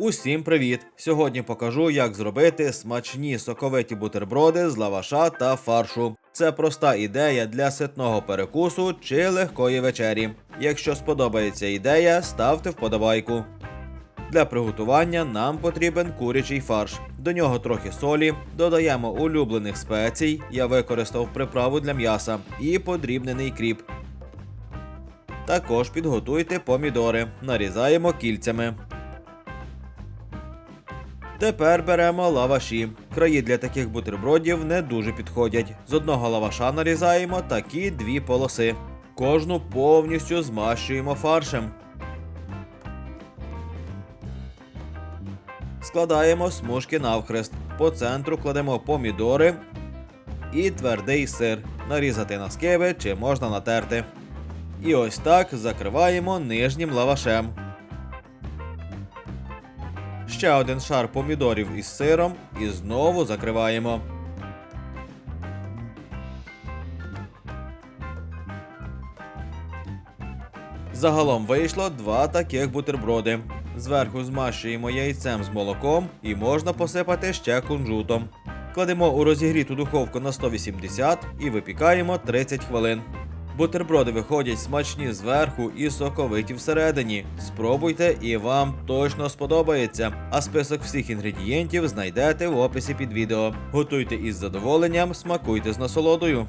Усім привіт! Сьогодні покажу, як зробити смачні соковиті бутерброди з лаваша та фаршу. Це проста ідея для ситного перекусу чи легкої вечері. Якщо сподобається ідея, ставте вподобайку. Для приготування нам потрібен курячий фарш. До нього трохи солі, додаємо улюблених спецій, я використав приправу для м'яса і подрібнений кріп. Також підготуйте помідори, нарізаємо кільцями. Тепер беремо лаваші. Краї для таких бутербродів не дуже підходять. З одного лаваша нарізаємо такі дві полоси. Кожну повністю змащуємо фаршем. Складаємо смужки навхрест. По центру кладемо помідори і твердий сир. Нарізати на скиби чи можна натерти. І ось так закриваємо нижнім лавашем. Ще один шар помідорів із сиром і знову закриваємо. Загалом вийшло два таких бутерброди. Зверху змащуємо яйцем з молоком і можна посипати ще кунжутом. Кладемо у розігріту духовку на 180 і випікаємо 30 хвилин. Бутерброди виходять смачні зверху і соковиті всередині. Спробуйте і вам точно сподобається. А список всіх інгредієнтів знайдете в описі під відео. Готуйте із задоволенням, смакуйте з насолодою.